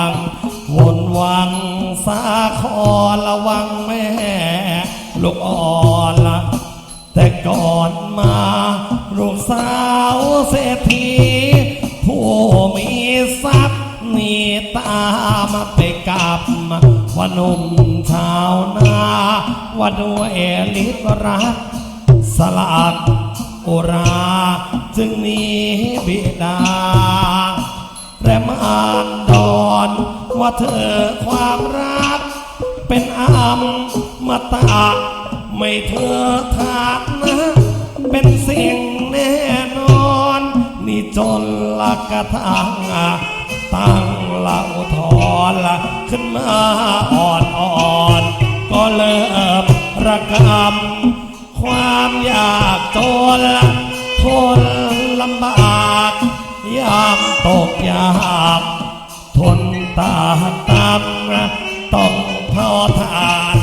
ังวนวังสาครระวังแม่ลูกอ่อนละแต่ก่อนมาลูกสาวเศรษฐีผู้มีทรัพย์นี่ตามไปกับว่าหนุ่มชาวนาว่าด้วยลิบรักสลัดอุรา จึงมีบิดา มอานดอนว่าเธอความรัก เป็นอามมาตะไม่เธอทาดนะ เป็นสิ่งแน่นอน นี่จนละกระทังตั้งละอุทธรละขึ้นมาอ่อนอ่อนก็เริ่มระกำความอยากจนทนลำบาก ตกยากทนตาตามต้องเผาทาน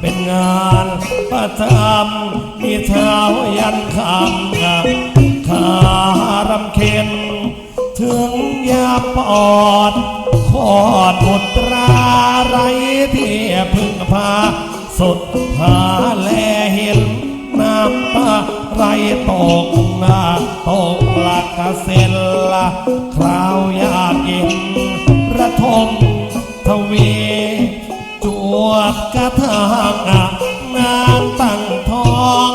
เป็นงานประจำมีเช้ายันคำขารำเค็นถึงยาปอดคอดบุตราไรที่พึ่งพา สุดหาแลเห็นน้ำตาไรตกหน้าตกหลักเซ็นล คราวยากเย็นระทมทวีจวบกระทางอะนาตั้งทอง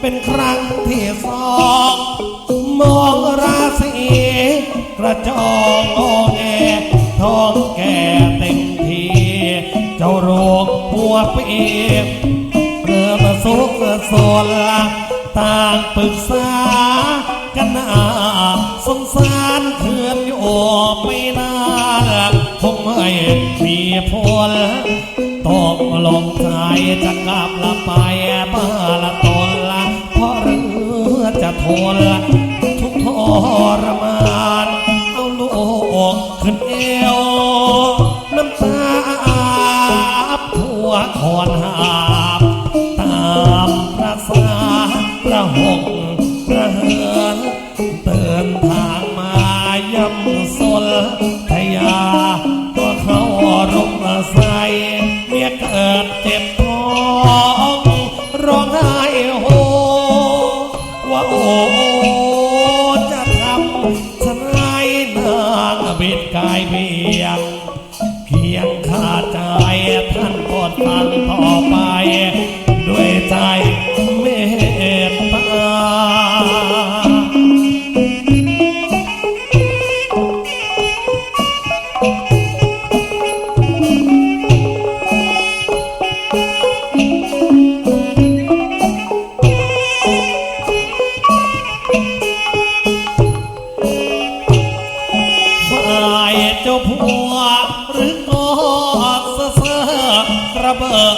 เป็นครั้งที่สองมองราศีกระจองโอแงทองแก่เต็มทีเจ้าโรคหัวปีบเริ่มสุขสน ใจท่านกดฟัง ระเบิด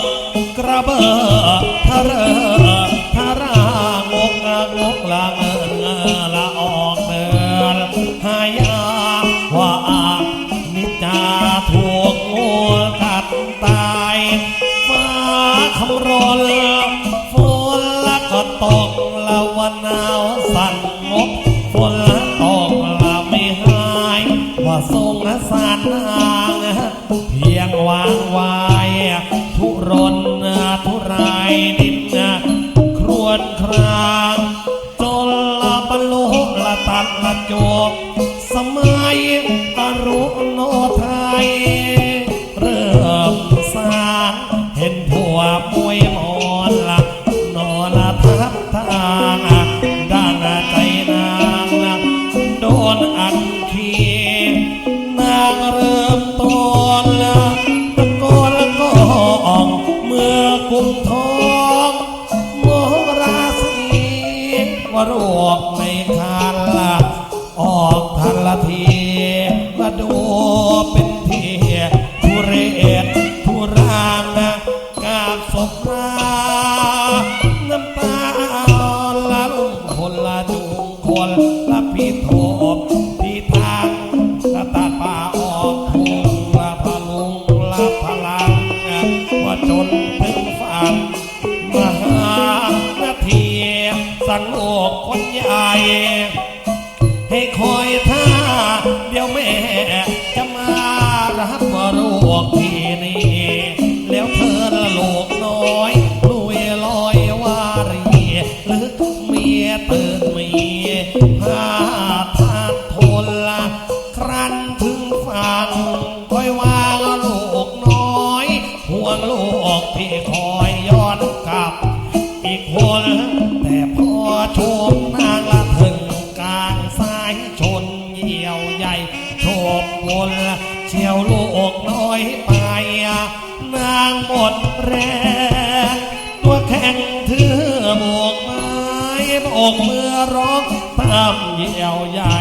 กระเบิดทะเร วนครา รวกในคันละออกทันละที เชียวลูกน้อยไปนางหมดแรงตัวแข็งถือบวกไม้บอกเมื่อร้องตามเหี่ยวใหญ่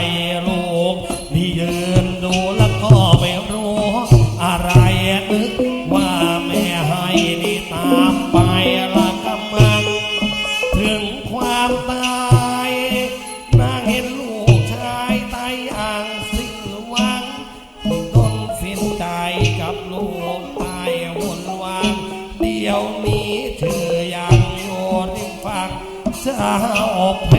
ดี๋ยวนี้เธอยังอยู่ริมฝั่งจะยาโ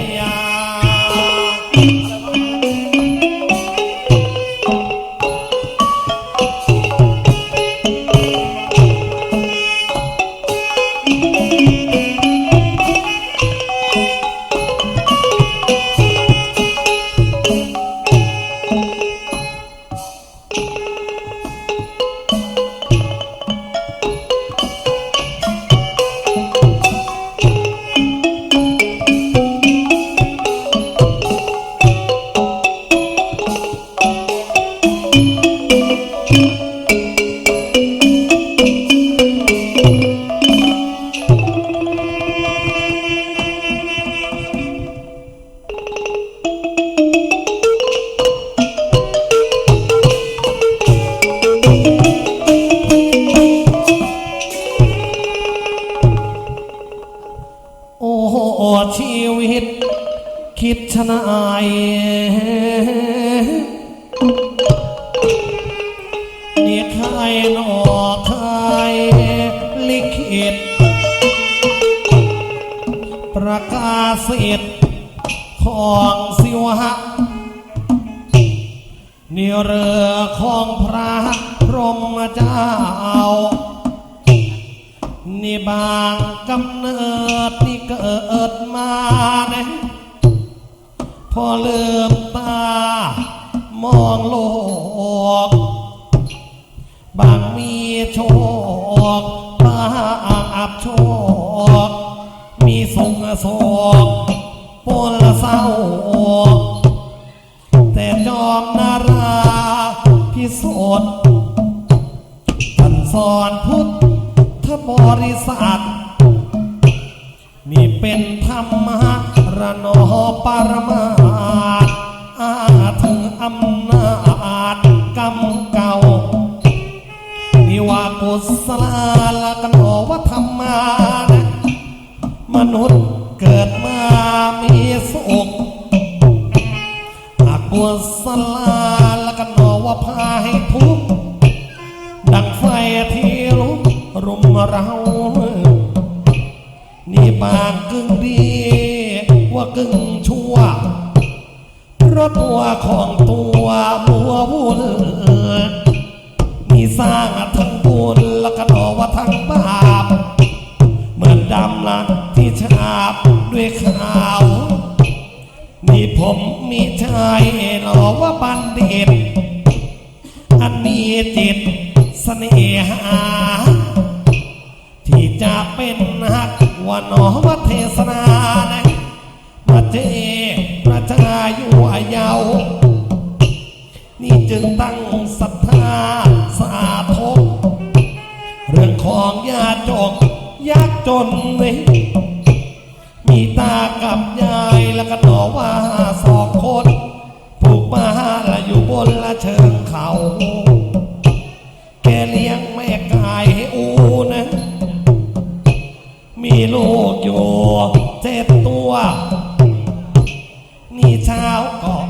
คิดชะนายนี่ใครหนอใครลิขิตประกาศสิทธิ์ของสิวะนี่เรือของพระพรหมเจ้า นี่บางกำเนิดนี่เกิดมาเนะ พอเลืมตามองโลก เก่านี่ว่ากุศลละกันโอว่าธรรมานะมนุษย์เกิดมามีสุขอากุศลละกันโอว่าพาให้ทุกข์ดังไฟที่ลุกรุมเรานี่บางกึ่งดี ว่ากึ่งชั่ว เพราะตัวของตัวบัววุ่น สร้างทั้งบุญแล้วก็นอว่าทั้งบาปเหมือนดำละที่ฉาบด้วยขาวนี่ผมมีชายหนอว่าบัณฑิตอันมีจิตเสน่หา ที่จะเป็นหักว่าหนอ เลยมีตากับยายแล้วก็หนอว่าสองคนผูกมาละอยู่บนละเชิงเขา แกเลี้ยงแม่กายให้อูนะ มีลูกอยู่เจ็ดตัว นี่เช้าก็ออ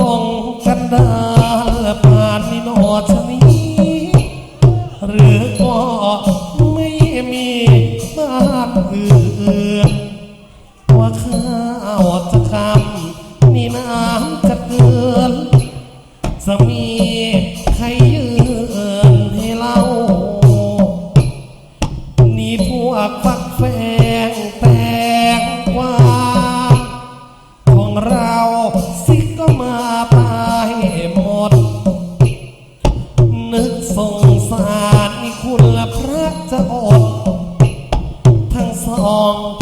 ตรงสันดาลปา นึกสงสารคุณละพระจะอดทั้งสอง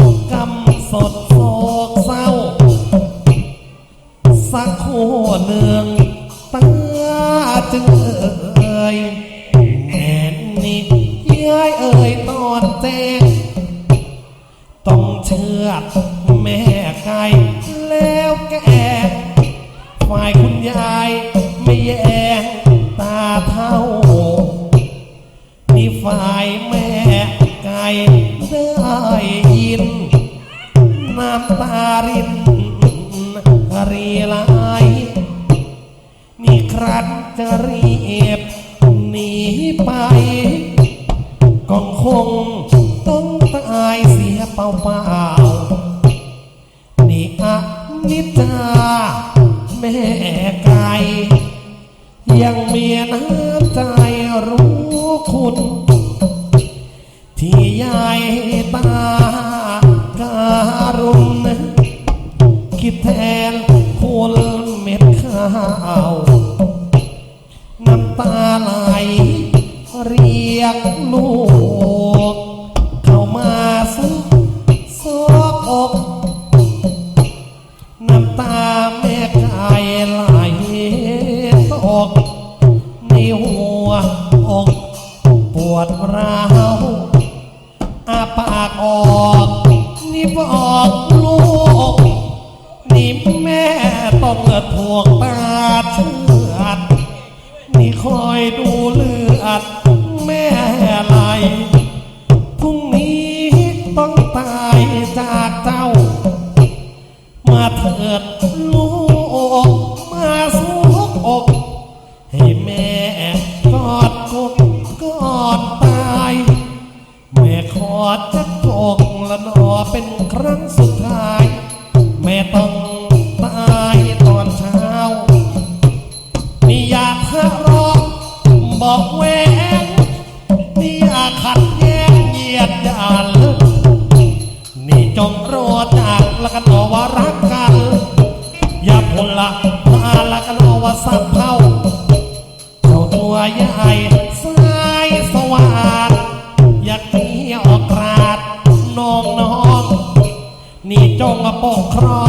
ายแม่ไก่ได้ยิน น้ำตารินรีลายนี่ครั้นจะรีบหนีไปก็คงต้องตายเสียเปล่าเป่านี่อะนิจาแม่ไก่ยังเมียน้ำใจรู้คุณ ยายตาการุณคิดแทนคนเม็ดข้าวน้ำตาไหลเรียกลู องพวกตาเชือดนี่คอยดูเลือด อกแหวงนี่อาขัดแย้งเหยียดยานนี่จงรอจากละกันอวารักกัน อย่าพลละตาละกันอว่าสับเท่าเจ้าตัวใหญ่สายสว่างอยากเที่ยวกราดน้องน้องนี่จงมาปกครอง